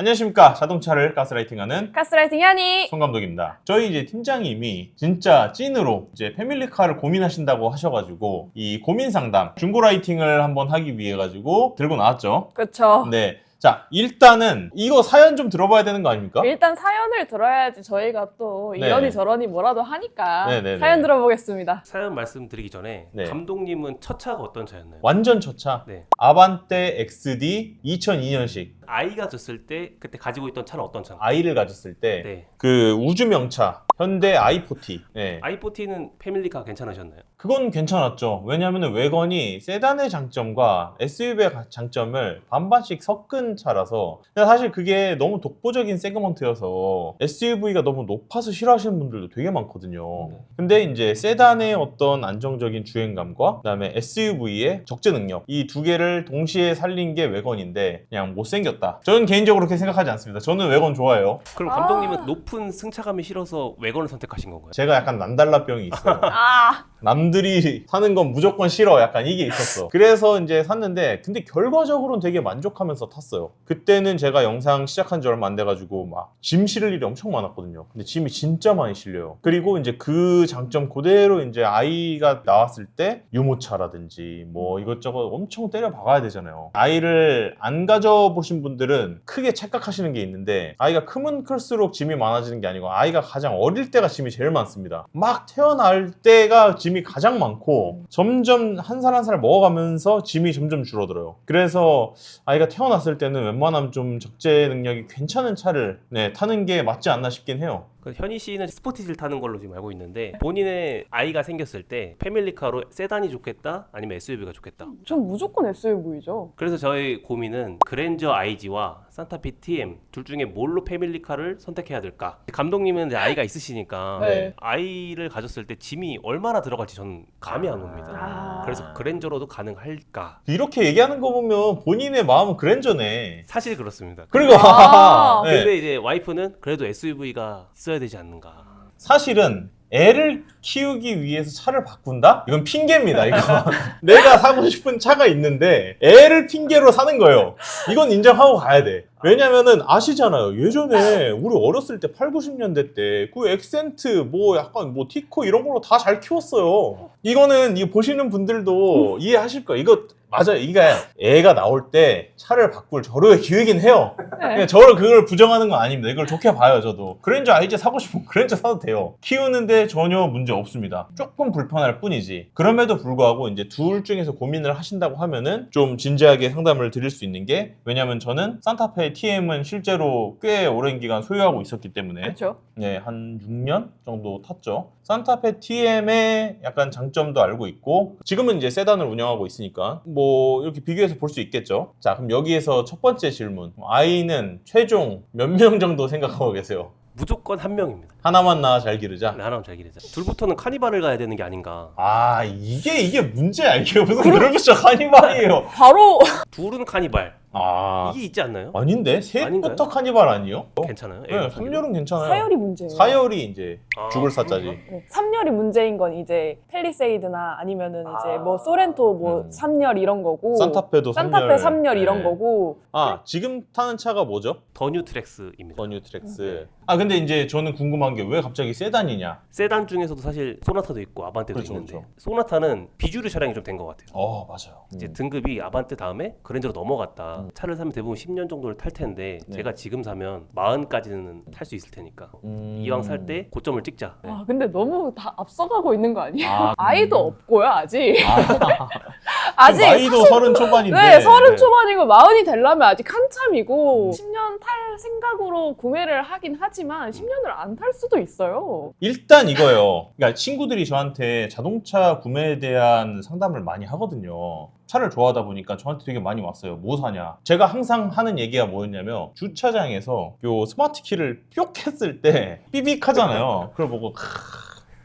안녕하십니까. 자동차를 가스라이팅하는 가스라이팅 현이 송 감독입니다. 저희 이제 팀장님이 진짜 찐으로 이제 패밀리카를 고민하신다고 하셔가지고 이 고민 상담 중고 라이팅을 한번 하기 위해 가지고 들고 나왔죠. 그쵸 네. 자, 일단은 이거 사연 좀 들어봐야 되는 거 아닙니까? 일단 사연을 들어야지 저희가 또 네. 이러니 저러니 뭐라도 하니까 네 네 네. 사연 들어보겠습니다 사연 말씀드리기 전에 네. 감독님은 첫 차가 어떤 차였나요? 완전 첫차. 네. 아반떼 XD 2002년식 아이가 졌을 때 그때 가지고 있던 차는 어떤 차인가요? 아이를 가졌을 때 네. 그 우주 명차 현대 i40. 네. i40는 패밀리카 괜찮으셨나요? 그건 괜찮았죠. 왜냐하면 외건이 세단의 장점과 SUV의 장점을 반반씩 섞은 차라서 근데 사실 그게 너무 독보적인 세그먼트여서 SUV가 너무 높아서 싫어하시는 분들도 되게 많거든요. 네. 근데 이제 세단의 어떤 안정적인 주행감과 그다음에 SUV의 적재 능력 이 두 개를 동시에 살린 게 외건인데 그냥 못생겼다. 저는 개인적으로 그렇게 생각하지 않습니다. 저는 외건 좋아해요. 그럼 아. 감독님은 높은 승차감이 싫어서 외건을 선택하신 건가요? 제가 약간 난달라병이 있어요. 아 남들이 사는 건 무조건 싫어. 약간 이게 있었어. 그래서 이제 샀는데 근데 결과적으로는 되게 만족하면서 탔어요. 그때는 제가 영상 시작한 지 얼마 안 돼가지고 막 짐 실을 일이 엄청 많았거든요. 근데 짐이 진짜 많이 실려요. 그리고 이제 그 장점 그대로 이제 아이가 나왔을 때 유모차라든지 뭐 이것저것 엄청 때려 박아야 되잖아요. 아이를 안 가져보신 분들은 크게 착각하시는 게 있는데 아이가 크면 클수록 짐이 많아지는 게 아니고 아이가 가장 어릴 때가 짐이 제일 많습니다. 막 태어날 때가 짐이 가장 많고 점점 한 살 한 살 먹어가면서 짐이 점점 줄어들어요. 그래서 아이가 태어났을 때는 웬만하면 좀 적재 능력이 괜찮은 차를 네, 타는 게 맞지 않나 싶긴 해요. 그 현희 씨는 스포티지를 타는 걸로 지금 알고 있는데 본인의 아이가 생겼을 때 패밀리카로 세단이 좋겠다 아니면 SUV가 좋겠다 전 무조건 SUV죠 그래서 저희 고민은 그랜저 IG와 산타페 TM 둘 중에 뭘로 패밀리카를 선택해야 될까? 감독님은 이제 아이가 있으시니까 네. 아이를 가졌을 때 짐이 얼마나 들어갈지 저는 감이 안 옵니다. 아. 그래서 그랜저로도 가능할까? 이렇게 얘기하는 거 보면 본인의 마음은 그랜저네. 사실 그렇습니다. 그리고 아. 네. 근데 이제 와이프는 그래도 SUV가 있어야 되지 않는가? 사실은 애를 키우기 위해서 차를 바꾼다? 이건 핑계입니다, 이거. 내가 사고 싶은 차가 있는데 애를 핑계로 사는 거예요. 이건 인정하고 가야 돼. 왜냐면은 아시잖아요. 예전에 우리 어렸을 때 8, 90년대 때 그 엑센트 뭐 약간 뭐 티코 이런 걸로 다 잘 키웠어요. 이거는 이 보시는 분들도 이해하실 거예요. 이거 맞아요. 이게 애가 나올 때 차를 바꿀 저로의 기회긴 해요. 네. 그냥 저를 그걸 부정하는 건 아닙니다. 이걸 좋게 봐요, 저도. 그랜저 아이제 사고 싶으면 그랜저 사도 돼요. 키우는데 전혀 문제 없습니다. 조금 불편할 뿐이지. 그럼에도 불구하고 이제 둘 중에서 고민을 하신다고 하면은 좀 진지하게 상담을 드릴 수 있는 게 왜냐면 저는 산타페 TM은 실제로 꽤 오랜 기간 소유하고 있었기 때문에 그렇죠 네, 한 6년 정도 탔죠. 산타페 TM의 약간 장점도 알고 있고 지금은 이제 세단을 운영하고 있으니까 뭐 이렇게 비교해서 볼 수 있겠죠. 자, 그럼 여기에서 첫 번째 질문. 아이는 최종 몇 명 정도 생각하고 계세요? 무조건 한 명입니다. 하나만 낳아 잘 기르자. 하나만 잘 기르자. 둘부터는 카니발을 가야 되는 게 아닌가? 아, 이게 이게 문제야. 이게 무슨 드르브셔 카니발이에요. 바로 둘은 카니발. 아, 이게 있지 않나요? 아닌데? 아닌가요? 셋부터 카니발 아니에요? 괜찮아요? 네, 3열은 괜찮아요. 사열이 문제예요 사열이 이제 아, 죽을 사자지. 네. 3열이 문제인 건 이제 펠리세이드나 아니면은 이제 아. 뭐 소렌토 뭐 음. 3열 이런 거고 산타페도 3열. 산타페 3열 이런 거고 아, 지금 타는 차가 뭐죠? 더 뉴 트랙스입니다. 더 뉴 트랙스. 아 근데 이제 저는 궁금한 게 왜 갑자기 세단이냐? 세단 중에서도 사실 소나타도 있고 아반떼도 그렇죠, 있는데 그렇죠. 소나타는 비주류 차량이 좀 된 것 같아요. 어 맞아요. 이제 등급이 아반떼 다음에 그랜저로 넘어갔다. 음. 차를 사면 대부분 10년 정도를 탈 텐데 네. 제가 지금 사면 40까지는 탈 수 있을 테니까 음. 이왕 살 때 고점을 찍자. 네. 와 근데 너무 다 앞서가고 있는 거 아니에요? 아, 아 이도 음. 없고요 아직 아, 아직 나이도 서른 초반인데. 네, 서른 네. 초반이고 마흔이 되려면 아직 한참이고 10년 탈 생각으로 구매를 하긴 하지만 10년을 안 탈 수도 있어요. 일단 이거예요. 그러니까 친구들이 저한테 자동차 구매에 대한 상담을 많이 하거든요. 차를 좋아하다 보니까 저한테 되게 많이 왔어요. 뭐 사냐? 제가 항상 하는 얘기가 뭐였냐면 주차장에서 요 스마트 키를 뿅 했을 때 삐빅 하잖아요. 그걸 보고 크,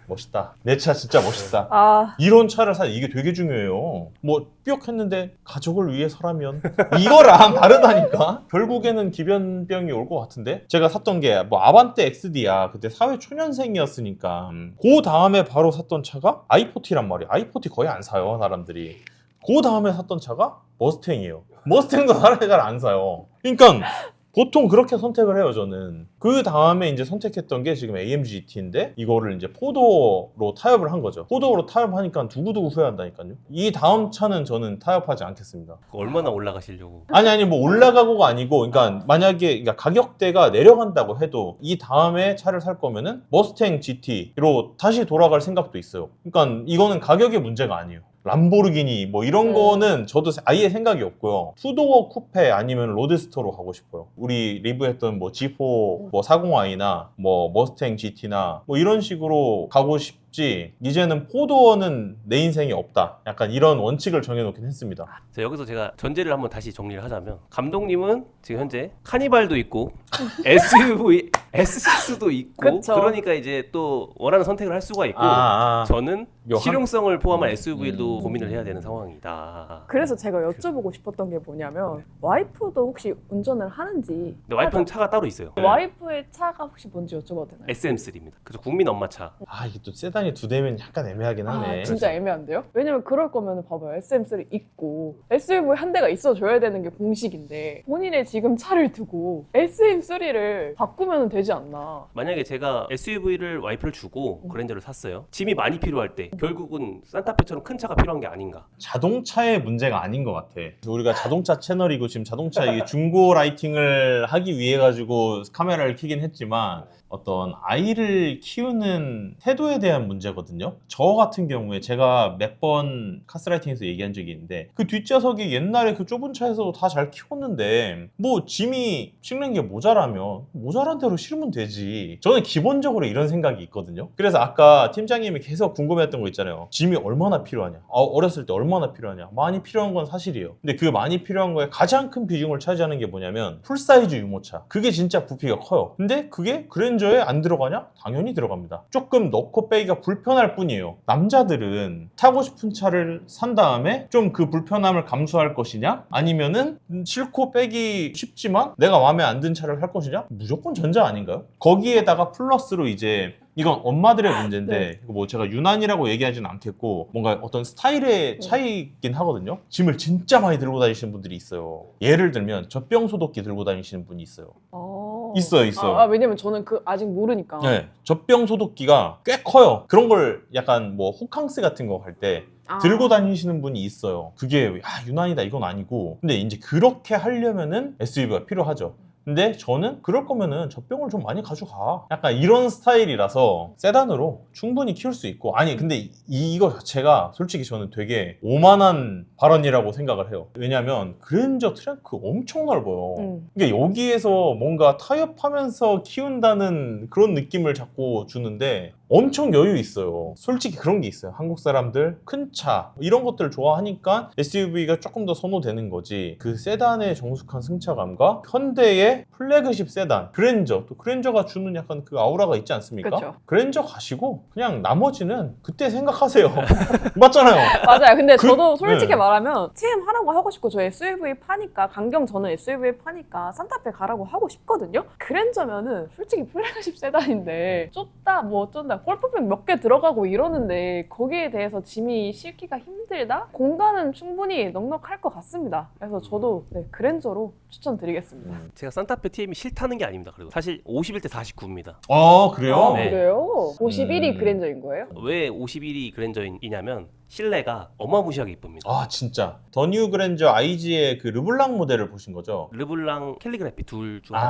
멋있다. 내 차 진짜 멋있다. 아 이런 차를 사 이게 되게 중요해요. 뭐 뿅 했는데 가족을 위해서라면 이거랑 다르다니까. 결국에는 기변병이 올 것 같은데 제가 샀던 게 뭐 아반떼 XD야. 그때 사회 초년생이었으니까 음. 그 다음에 바로 샀던 차가 i40란 말이야. i40 거의 안 사요 사람들이. 그 다음에 샀던 차가 머스탱이에요. 머스탱도 사람이 잘안 사요. 그러니까 보통 그렇게 선택을 해요, 저는. 그 다음에 이제 선택했던 게 지금 AMG GT인데 이거를 이제 포도로 타협을 한 거죠. 포도로 타협하니까 두고두고 후회한다니까요. 이 다음 차는 저는 타협하지 않겠습니다. 그거 얼마나 올라가시려고? 아니 아니 뭐 올라가고가 아니고 그러니까 만약에 그러니까 가격대가 내려간다고 해도 이 다음에 차를 살 거면은 머스탱 GT로 다시 돌아갈 생각도 있어요. 그러니까 이거는 가격의 문제가 아니에요. 람보르기니 뭐 이런 네. 거는 저도 아예 생각이 없고요. 투도어 쿠페 아니면 로드스터로 가고 싶어요. 우리 리뷰했던 뭐 G4 뭐 40i나 뭐 머스탱 GT나 뭐 이런 식으로 가고 싶 지. 이제는 포도어는 내 인생에 없다. 약간 이런 원칙을 정해놓긴 했습니다. 자, 여기서 제가 전제를 한번 다시 정리를 하자면 감독님은 지금 현재 카니발도 있고 SUV S6도 있고 그쵸. 그러니까 이제 또 원하는 선택을 할 수가 있고 아, 아. 저는 요 한- 실용성을 포함한 음. SUV도 음. 고민을 해야 되는 상황이다. 그래서 제가 여쭤보고 싶었던 게 뭐냐면 와이프도 혹시 운전을 하는지 근데 와이프는 차가 따로 있어요. 와이프의 차가 혹시 뭔지 여쭤봐도 되나요? SM3입니다. 그래서 국민 엄마 차. 아 이게 또 세단이 두 대면 약간 애매하긴 하네. 아, 진짜 애매한데요? 왜냐면 그럴 거면 봐봐요. SM3 있고 SUV 한 대가 있어줘야 되는 게 공식인데 본인의 지금 차를 두고 SM3를 바꾸면 되지 않나. 만약에 제가 SUV를 와이프를 주고 그랜저를 샀어요. 짐이 많이 필요할 때 결국은 산타페처럼 큰 차가 필요한 게 아닌가. 자동차의 문제가 아닌 것 같아. 우리가 자동차 채널이고 지금 자동차 이게 중고 라이팅을 하기 위해 가지고 카메라를 켜긴 했지만 어떤 아이를 키우는 태도에 대한 문제거든요. 저 같은 경우에 제가 몇 번 카스라이팅에서 얘기한 적이 있는데 그 뒷좌석이 옛날에 그 좁은 차에서도 다 잘 키웠는데 뭐 짐이 실는 게 모자라면 모자란 대로 실으면 되지. 저는 기본적으로 이런 생각이 있거든요. 그래서 아까 팀장님이 계속 궁금해했던 거 있잖아요. 짐이 얼마나 필요하냐. 어, 어렸을 때 얼마나 필요하냐. 많이 필요한 건 사실이에요. 근데 그 많이 필요한 거에 가장 큰 비중을 차지하는 게 뭐냐면 풀사이즈 유모차. 그게 진짜 부피가 커요. 근데 그게 그랜저에 안 들어가냐? 당연히 들어갑니다. 조금 넣고 빼기가 불편할 뿐이에요. 남자들은 타고 싶은 차를 산 다음에 좀 그 불편함을 감수할 것이냐? 아니면은 싫고 빼기 쉽지만 내가 마음에 안 든 차를 살 것이냐? 무조건 전자 아닌가요? 거기에다가 플러스로 이제 이건 엄마들의 문제인데 네. 뭐 제가 유난이라고 얘기하지는 않겠고 뭔가 어떤 스타일의 차이긴 하거든요. 짐을 진짜 많이 들고 다니시는 분들이 있어요. 예를 들면 젖병 소독기 들고 다니시는 분이 있어요. 어. 있어요, 있어요. 아, 아, 왜냐면 저는 그 아직 모르니까. 네, 젖병 소독기가 꽤 커요. 그런 걸 약간 뭐 호캉스 같은 거 갈 때 아. 들고 다니시는 분이 있어요. 그게 아, 유난이다 이건 아니고. 근데 이제 그렇게 하려면은 SUV가 필요하죠. 근데 저는 그럴 거면은 젖병을 좀 많이 가져가. 약간 이런 스타일이라서 세단으로 충분히 키울 수 있고. 아니, 근데 이, 이거 자체가 솔직히 저는 되게 오만한 발언이라고 생각을 해요. 왜냐면 그랜저 트렁크 엄청 넓어요. 음. 그러니까 여기에서 뭔가 타협하면서 키운다는 그런 느낌을 자꾸 주는데 엄청 여유 있어요. 솔직히 그런 게 있어요. 한국 사람들 큰 차 이런 것들 좋아하니까 SUV가 조금 더 선호되는 거지. 그 세단의 정숙한 승차감과 현대의 플래그십 세단 그랜저 또 그랜저가 주는 약간 그 아우라가 있지 않습니까? 그쵸. 그랜저 가시고 그냥 나머지는 그때 생각하세요. 맞잖아요. 맞아요. 근데 그- 저도 솔직히 네. 말하면 TM 하라고 하고 싶고 저 SUV 파니까 강경 저는 SUV 파니까 산타페 가라고 하고 싶거든요. 그랜저면은 솔직히 플래그십 세단인데 좁다 뭐 어쩐다 골프백 몇개 들어가고 이러는데 거기에 대해서 짐이 싣기가 힘들다? 공간은 충분히 넉넉할 것 같습니다. 그래서 저도 네, 그랜저로 추천드리겠습니다. 제가 산타페 TM이 싫다는 게 아닙니다. 그리고 사실 51대 49입니다. 아 그래요? 아, 네. 그래요? 51이 음. 그랜저인 거예요? 왜 51이 그랜저이냐면 실내가 어마무시하게 이쁩니다. 아 진짜 더 뉴 그랜저 IG의 그 르블랑 모델을 보신 거죠? 르블랑 캘리그래피 둘중 아, 하나.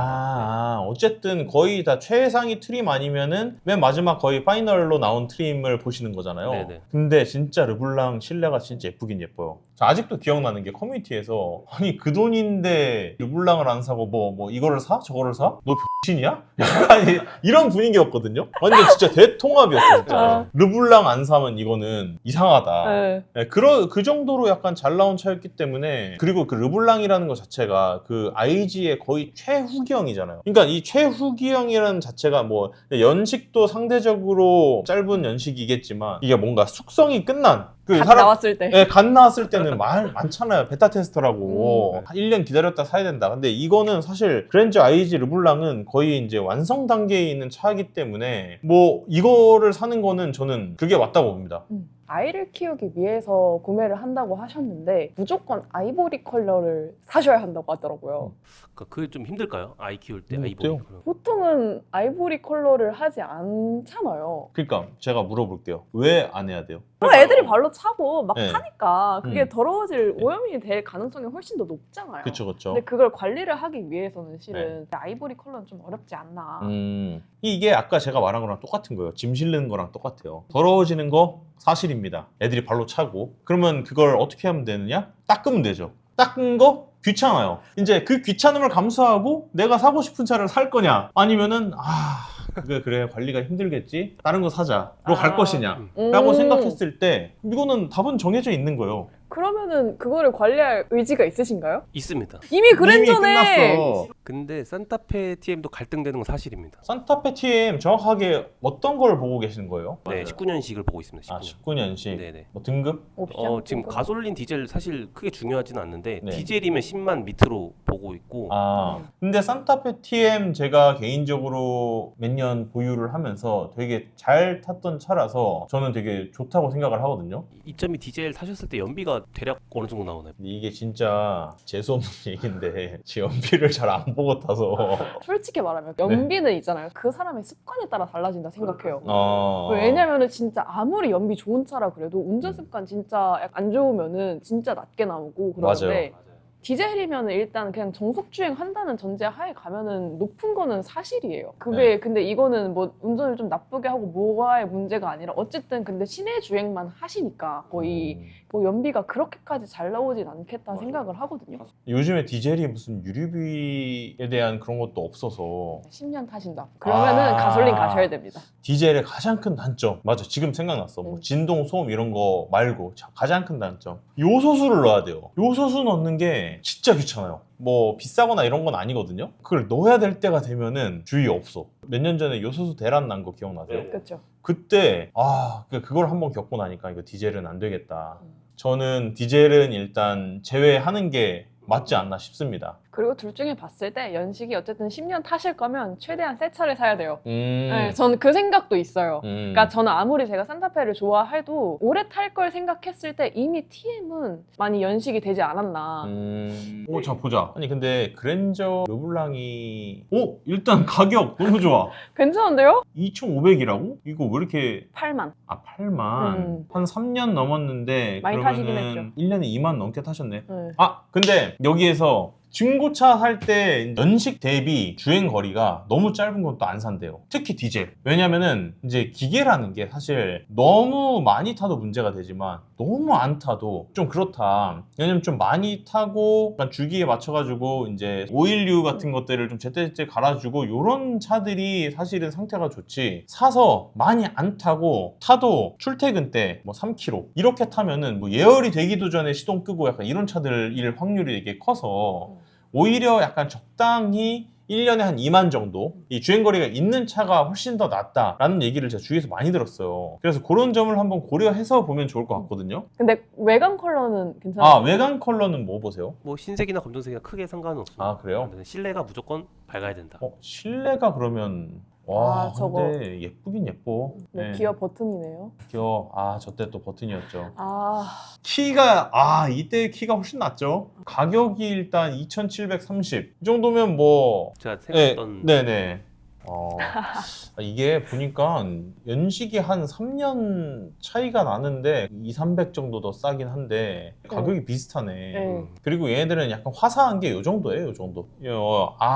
아, 어쨌든 거의 다 최상위 트림 아니면은 맨 마지막 거의 파이널로 나온 트림을 보시는 거잖아요. 네네. 근데 진짜 르블랑 실내가 진짜 예쁘긴 예뻐요. 저 아직도 기억나는 게 커뮤니티에서 아니 그 돈인데 르블랑을 안 사고 뭐 뭐 이거를 사? 저거를 사? 너병 신이야? 이- 이런 분위기였거든요. 완전 진짜 대통합이었어 진짜. 아. 르블랑 안 사면 이거는 이상하다. 네. 네, 그러, 그 정도로 약간 잘 나온 차였기 때문에 그리고 그 르블랑이라는 것 자체가 그 IG의 거의 최후기형이잖아요. 그러니까 이 최후기형이라는 자체가 뭐 연식도 상대적으로 짧은 연식이겠지만 이게 뭔가 숙성이 끝난 그 갓 사람 나왔을 때. 예, 갓 나왔을 때는 말 많잖아요. 베타 테스터라고. 음. 한 1년 기다렸다 사야 된다. 근데 이거는 사실 그랜저 IG 르블랑은 거의 이제 완성 단계에 있는 차이기 때문에 뭐 이거를 사는 거는 저는 그게 맞다고 봅니다. 음. 아이를 키우기 위해서 구매를 한다고 하셨는데 무조건 아이보리 컬러를 사셔야 한다고 하더라고요. 그러니까 그게 좀 힘들까요? 아이 키울 때 음, 아이보리. 컬러. 보통은 아이보리 컬러를 하지 않잖아요. 그러니까 제가 물어볼게요. 왜 안 해야 돼요? 그럼 애들이 발로 차고 막 네. 타니까 그게 음. 더러워질 오염이 될 가능성이 훨씬 더 높잖아요. 그쵸 그쵸. 근데 그걸 관리를 하기 위해서는 실은 아이보리 컬러는 좀 어렵지 않나. 네. 음, 이게 아까 제가 말한 거랑 똑같은 거예요. 짐 실는 거랑 똑같아요. 더러워지는 거 사실 입니다. 애들이 발로 차고. 그러면 그걸 어떻게 하면 되느냐? 닦으면 되죠. 닦은 거 귀찮아요. 이제 그 귀찮음을 감수하고 내가 사고 싶은 차를 살 거냐? 아니면은 아 그게 그래 관리가 힘들겠지. 다른 거 사자로 갈 아. 것이냐? 음. 라고 생각했을 때 이거는 답은 정해져 있는 거예요. 그러면은 그거를 관리할 의지가 있으신가요? 있습니다. 이미 그랜저네. 끝났어. 근데 산타페 TM도 갈등되는 건 사실입니다. 산타페 TM 정확하게 어떤 걸 보고 계시는 거예요? 네, 19년식을 보고 있습니다. 아 19년. 19년식. 네네. 뭐 등급? 옵션. 어, 지금 가솔린 디젤 사실 크게 중요하진 않는데 네. 디젤이면 10만 밑으로 보고 있고 아, 음. 근데 산타페 TM 제가 개인적으로 몇 년 보유를 하면서 되게 잘 탔던 차라서 저는 되게 좋다고 생각을 하거든요. 2.2 디젤 사셨을 때 연비가 대략 어느 정도 나오나요? 이게 진짜 재수없는 얘기인데 제 연비를 잘 안 보고 타서 솔직히 말하면 연비는 있잖아요. 그 사람의 습관에 따라 달라진다 생각해요. 어... 왜냐면은 진짜 아무리 연비 좋은 차라 그래도 운전 습관 진짜 약간 안 좋으면은 진짜 낮게 나오고 그러는데 맞아요. 디젤이면 일단 그냥 정속 주행 한다는 전제 하에 가면은 높은 거는 사실이에요. 그게 근데 이거는 뭐 운전을 좀 나쁘게 하고 뭐가의 문제가 아니라 어쨌든 근데 시내 주행만 하시니까 거의 음. 뭐 연비가 그렇게까지 잘 나오진 않겠다 생각을 하거든요. 요즘에 디젤이 무슨 유류비에 대한 그런 것도 없어서 10년 타신다. 그러면은 아. 가솔린 가셔야 됩니다. 디젤의 가장 큰 단점 맞아 지금 생각났어 뭐 음. 진동 소음 이런 거 말고 자, 가장 큰 단점 요소수를 넣어야 돼요 요소수 넣는 게 진짜 귀찮아요 뭐 비싸거나 이런 건 아니거든요 그걸 넣어야 될 때가 되면은 주의 없어 몇 년 전에 요소수 대란 난 거 기억나세요? 네. 그렇죠. 그때 아 그- 그걸 한번 겪고 나니까 이거 디젤은 안 되겠다 음. 저는 디젤은 일단 제외하는 게 맞지 않나 싶습니다 그리고 둘 중에 봤을 때 연식이 어쨌든 10년 타실 거면 최대한 새 차를 사야 돼요. 음, 네, 저는 그 생각도 있어요. 음. 그러니까 저는 아무리 제가 산타페를 좋아해도 오래 탈 걸 생각했을 때 이미 TM은 많이 연식이 되지 않았나. 음... 오, 자 보자. 아니 근데 그랜저 르블랑이 오 일단 가격 너무 좋아. 괜찮은데요? 2,500이라고? 이거 왜 이렇게 8만. 아 8만 음. 한 3년 넘었는데 많이 그러면은 타시긴 했죠. 1년에 2만 넘게 타셨네. 네. 아 근데 여기에서 중고차 살때 연식 대비 주행 거리가 너무 짧은 건 또 안 산대요. 특히 디젤. 왜냐면은 이제 기계라는 게 사실 너무 많이 타도 문제가 되지만 너무 안 타도 좀 그렇다. 왜냐면 좀 많이 타고 주기에 맞춰가지고 이제 오일류 같은 것들을 좀 제때제때 갈아주고 이런 차들이 사실은 상태가 좋지. 사서 많이 안 타고 타도 출퇴근 때 뭐 3km 이렇게 타면은 뭐 예열이 되기도 전에 시동 끄고 약간 이런 차들일 확률이 되게 커서 오히려 약간 적당히 1년에 한 2만 정도 이 주행거리가 있는 차가 훨씬 더 낫다라는 얘기를 제가 주위에서 많이 들었어요. 그래서 그런 점을 한번 고려해서 보면 좋을 것 같거든요. 근데 외관 컬러는 괜찮아요. 아 외관 컬러는 뭐 보세요? 뭐 흰색이나 검정색이나 크게 상관은 없습니다. 아 그래요? 실내가 무조건 밝아야 된다. 어 실내가 그러면 와 아, 저거. 근데 예쁘긴 예뻐. 네, 기어 버튼이네요. 귀여워. 아 저때 또 버튼이었죠. 아, 키가 아 이때 키가 훨씬 낫죠. 가격이 일단 2,730. 이 정도면 뭐 제가 네, 생각했던 네네. 어, 이게 보니까 연식이 한 3년 차이가 나는데 2, 300 정도 더 싸긴 한데 가격이 비슷하네. 네. 음. 그리고 얘네들은 약간 화사한 게 요 정도예요, 요 정도. 어, 아,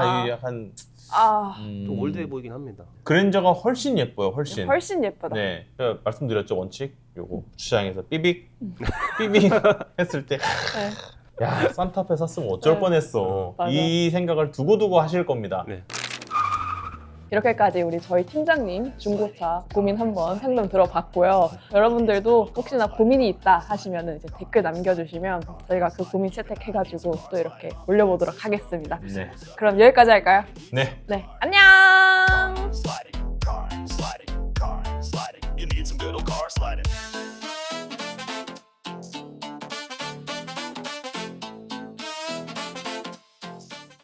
아. 이게 약간 아, 음, 좀 올드해 보이긴 합니다. 그랜저가 훨씬 예뻐요, 훨씬. 훨씬 예쁘다. 네, 제가 말씀드렸죠 원칙. 요거 주차장에서 삐빅 삐빅 했을 때. 네. 야 산타페 샀으면 어쩔 네. 뻔했어. 맞아. 이 생각을 두고두고 하실 겁니다. 네. 이렇게까지 우리 저희 팀장님 중고차 고민 한번 상담 들어봤고요. 여러분들도 혹시나 고민이 있다 하시면 이제 댓글 남겨주시면 저희가 그 고민 채택해가지고 또 이렇게 올려보도록 하겠습니다. 네. 그럼 여기까지 할까요? 네. 네. 안녕! sliding, car sliding, car sliding. You need some good old car sliding.